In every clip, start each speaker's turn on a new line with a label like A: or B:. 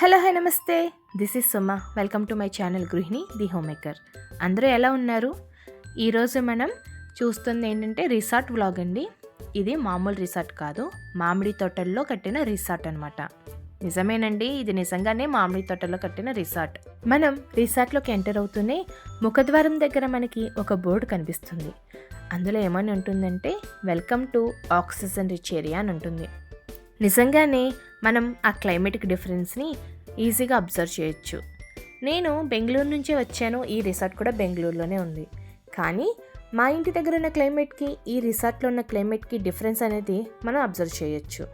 A: Hello hi నమస్తే. This is Suma welcome to my channel గృహిణి the home maker అందరూ ఎలా ఉన్నారు? ఈరోజు మనం చూస్తుంది ఏంటంటే రిసార్ట్ వ్లాగ్ అండి. ఇది మామూలు రిసార్ట్ కాదు. మామిడి తోటల్లో కట్టిన రిసార్ట్ అనమాట నిజమేనండి ఇది నిజంగానే మామిడి తోటలో కట్టిన రిసార్ట్. మనం రిసార్ట్లోకి ఎంటర్ అవుతూనే ముఖద్వారం దగ్గర మనకి ఒక బోర్డు కనిపిస్తుంది. అందులో ఏమని ఉంటుందంటే welcome to oxygen rich area అని ఉంటుంది. నిజంగానే మనం ఆ క్లైమేటిక్ డిఫరెన్స్ని ఈజీగా అబ్జర్వ్ చేయొచ్చు. నేను బెంగళూరు నుంచే వచ్చాను ఈ రిసార్ట్ కూడా బెంగళూరులోనే ఉంది. కానీ మా ఇంటి దగ్గర ఉన్న క్లైమేట్కి ఈ రిసార్ట్లో ఉన్న క్లైమేట్కి డిఫరెన్స్ అనేది మనం అబ్జర్వ్ చేయొచ్చు.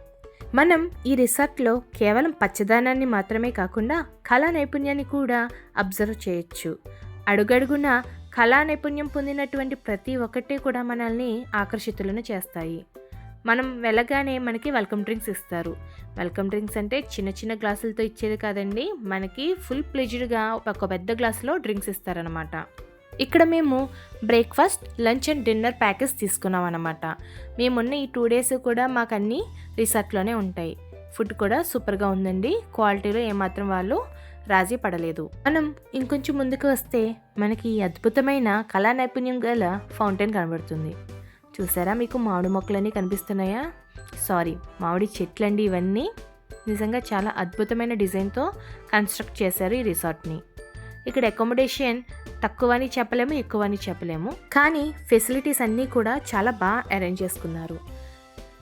A: మనం ఈ రిసార్ట్లో కేవలం పచ్చదనాన్ని మాత్రమే కాకుండా కళా నైపుణ్యాన్ని కూడా అబ్జర్వ్ చేయొచ్చు. అడుగడుగున కళా నైపుణ్యం పొందినటువంటి ప్రతి ఒక్కటి కూడా మనల్ని ఆకర్షితులను చేస్తాయి. మనం వెళ్ళగానే మనకి వెల్కమ్ డ్రింక్స్ ఇస్తారు. వెల్కమ్ డ్రింక్స్ అంటే చిన్న చిన్న గ్లాసులతో ఇచ్చేది కాదండి. మనకి ఫుల్ ప్లెజ్డ్గా ఒక పెద్ద గ్లాసులో డ్రింక్స్ ఇస్తారనమాట ఇక్కడ మేము breakfast lunch and dinner package తీసుకున్నాం అనమాట మేమున్న ఈ టూ డేస్ కూడా మాకు అన్నీ రిసార్ట్లోనే ఉంటాయి. ఫుడ్ కూడా సూపర్గా ఉందండి. క్వాలిటీలో ఏమాత్రం వాళ్ళు రాజీ పడలేదు. మనం ఇంకొంచెం ముందుకు వస్తే మనకి ఈ అద్భుతమైన కళా నైపుణ్యం గల ఫౌంటైన్ కనబడుతుంది. చూసారా మీకు మామిడి మొక్కలన్నీ కనిపిస్తున్నాయా? సారీ మామిడి చెట్లండి ఇవన్నీ. నిజంగా చాలా అద్భుతమైన డిజైన్తో కన్స్ట్రక్ట్ చేశారు ఈ రిసార్ట్ని. ఇక్కడ అకామిడేషన్ తక్కువ అని చెప్పలేము ఎక్కువ అని చెప్పలేము. కానీ ఫెసిలిటీస్ అన్నీ కూడా చాలా బాగా అరేంజ్ చేసుకున్నారు.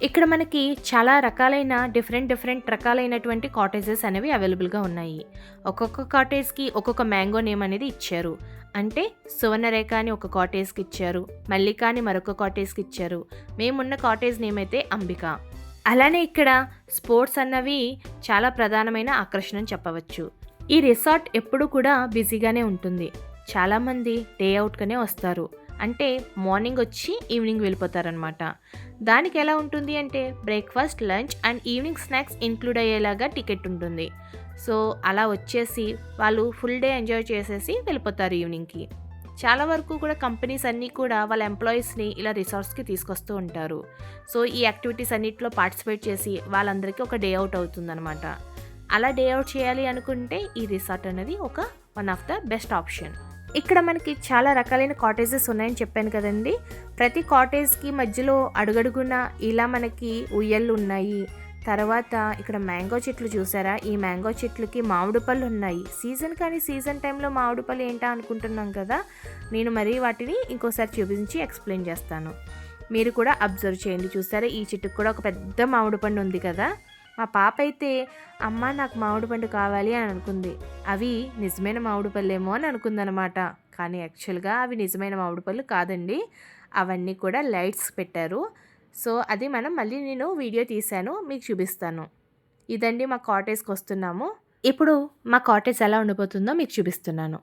A: ఇక్కడ మనకి చాలా రకాలైన డిఫరెంట్ డిఫరెంట్ రకాలైనటువంటి కాటేజెస్ అనేవి అవైలబుల్గా ఉన్నాయి. ఒక్కొక్క కాటేజ్కి ఒక్కొక్క మ్యాంగో నేమ్ అనేది ఇచ్చారు. అంటే సువర్ణరేఖ అని ఒక కాటేజ్కి ఇచ్చారు. మల్లిక అని మరొక కాటేజ్కి ఇచ్చారు. మేమున్న కాటేజ్ నేమ్ అయితే అంబిక. అలానే ఇక్కడ స్పోర్ట్స్ అన్నవి చాలా ప్రధానమైన ఆకర్షణ చెప్పవచ్చు. ఈ రిసార్ట్ ఎప్పుడు కూడా బిజీగానే ఉంటుంది. చాలామంది డే అవుట్గానే వస్తారు. అంటే మార్నింగ్ వచ్చి ఈవినింగ్ వెళ్ళిపోతారనమాట దానికి ఎలా ఉంటుంది అంటే breakfast lunch and evening snacks include అయ్యేలాగా టికెట్ ఉంటుంది. సో అలా వచ్చేసి వాళ్ళు ఫుల్ డే ఎంజాయ్ చేసేసి వెళ్ళిపోతారు ఈవినింగ్కి. చాలా వరకు కూడా కంపెనీస్ అన్నీ కూడా వాళ్ళ ఎంప్లాయీస్ని ఇలా రిసార్ట్స్కి తీసుకొస్తూ ఉంటారు. సో ఈ యాక్టివిటీస్ అన్నిటిలో పార్టిసిపేట్ చేసి వాళ్ళందరికీ ఒక డే అవుట్ అవుతుందన్నమాట. అలా డే అవుట్ చేయాలి అనుకుంటే ఈ రిసార్ట్ అనేది ఒక one of the best option. ఇక్కడ మనకి చాలా రకాలైన కాటేజెస్ ఉన్నాయని చెప్పాను కదండి. ప్రతి కాటేజ్కి మధ్యలో అడుగడుగున ఇలా మనకి ఉయ్యళ్ళు ఉన్నాయి. తర్వాత ఇక్కడ మ్యాంగో చెట్లు చూసారా? ఈ మ్యాంగో చెట్లకి మామిడి పళ్ళు ఉన్నాయి. సీజన్ కానీ సీజన్ టైంలో మామిడి పళ్ళు ఏంటా అనుకుంటున్నాం కదా? నేను మరీ వాటిని ఇంకోసారి చూపించి ఎక్స్ప్లెయిన్ చేస్తాను. మీరు కూడా అబ్జర్వ్ చేయండి. చూసారా? ఈ చెట్టుకు కూడా ఒక పెద్ద మామిడి పండు ఉంది కదా? మా పాప అయితే అమ్మ నాకు మామిడి పండు కావాలి అని అనుకుంది. అవి నిజమైన మామిడి పళ్ళేమో అని అనుకుందనమాట. కానీ యాక్చువల్గా అవి నిజమైన మామిడి పళ్ళు కాదండి. అవన్నీ కూడా లైట్స్ పెట్టారు. సో అది మనం మళ్ళీ నేను వీడియో తీశాను మీకు చూపిస్తాను. ఇదండి మా కాటేజ్కి వస్తున్నాము. ఇప్పుడు మా కాటేజ్ ఎలా ఉండిపోతుందో మీకు చూపిస్తున్నాను.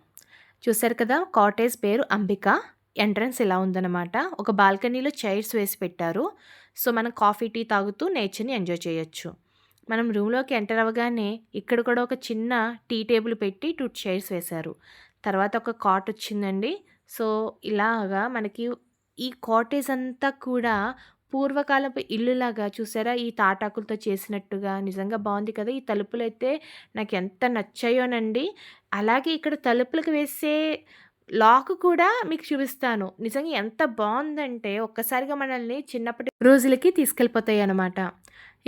A: చూసారు కదా కాటేజ్ పేరు అంబిక. ఎంట్రన్స్ ఇలా ఉందన్నమాట ఒక బాల్కనీలో చైర్స్ వేసి పెట్టారు. సో మనం కాఫీ టీ తాగుతూ నేచర్ని ఎంజాయ్ చేయొచ్చు. మనం రూమ్లోకి ఎంటర్ అవ్వగానే ఇక్కడ కూడా ఒక చిన్న టీ టేబుల్ పెట్టి టూ చైర్స్ వేశారు. తర్వాత ఒక కాట్ వచ్చిందండి. సో ఇలాగా మనకి ఈ కాటేజ్ అంతా కూడా పూర్వకాలపు ఇల్లులాగా చూసారా? ఈ తాటాకులతో చేసినట్టుగా నిజంగా బాగుంది కదా? ఈ తలుపులు అయితే నాకు ఎంత నచ్చాయోనండి. అలాగే ఇక్కడ తలుపులకు వేసే లాక్ కూడా మీకు చూపిస్తాను. నిజంగా ఎంత బాగుందంటే ఒక్కసారిగా మనల్ని చిన్నప్పటి రోజులకి తీసుకెళ్ళిపోతాయి అన్నమాట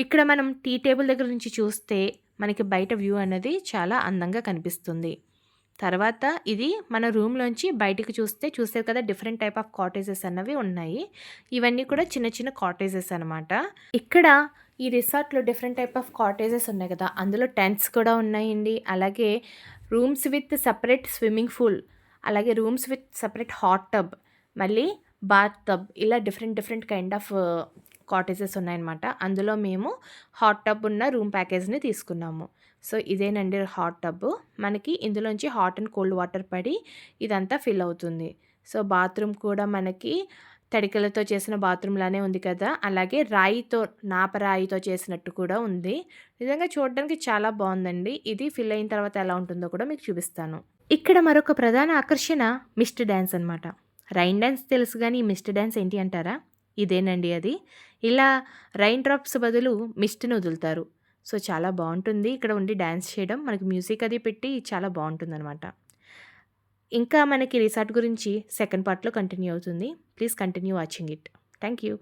A: ఇక్కడ మనం టీ టేబుల్ దగ్గర నుంచి చూస్తే మనకి బయట వ్యూ అనేది చాలా అందంగా కనిపిస్తుంది. తర్వాత ఇది మన రూమ్లోంచి బయటికి చూస్తే చూసేది కదా డిఫరెంట్ టైప్ ఆఫ్ కాటేజెస్ అన్నవి ఉన్నాయి. ఇవన్నీ కూడా చిన్న చిన్న కాటేజెస్ అనమాట ఇక్కడ ఈ రిసార్ట్లో డిఫరెంట్ టైప్ ఆఫ్ కాటేజెస్ ఉన్నాయి కదా అందులో టెంట్స్ కూడా ఉన్నాయండి. అలాగే rooms with separate swimming pool అలాగే rooms with separate hot tub మళ్ళీ బాత్ టబ్ ఇలా different different kind of cottages ఉన్నాయన్నమాట. అందులో మేము హాట్ టబ్ ఉన్న రూమ్ ప్యాకేజ్ని తీసుకున్నాము. సో ఇదేనండి హాట్ టబ్. మనకి ఇందులోంచి హాట్ అండ్ కోల్డ్ వాటర్ పడి ఇదంతా ఫిల్ అవుతుంది. సో బాత్రూమ్ కూడా మనకి తడికలతో చేసిన బాత్రూమ్ లానే ఉంది కదా. అలాగే రాయితో నాపరాయితో చేసినట్టు కూడా ఉంది. నిజంగా చూడడానికి చాలా బాగుందండి. ఇది ఫిల్ అయిన తర్వాత ఎలా ఉంటుందో కూడా మీకు చూపిస్తాను. ఇక్కడ మరొక ప్రధాన ఆకర్షణ మిస్ట్ డ్యాన్స్ అనమాట రైన్ డ్యాన్స్ తెలుసు కానీ ఈ మిస్ట్ డ్యాన్స్ ఏంటి అంటారా? ఇదేనండి అది. ఇలా రైన్ డ్రాప్స్ బదులు మిస్ట్ని వదులుతారు. సో చాలా బాగుంటుంది. ఇక్కడ ఉండి డ్యాన్స్ చేయడం. మనకి మ్యూజిక్ అది పెట్టి చాలా బాగుంటుందన్నమాట. ఇంకా మనకి రిసార్ట్ గురించి సెకండ్ పార్ట్లో కంటిన్యూ అవుతుంది. Please continue watching it thank you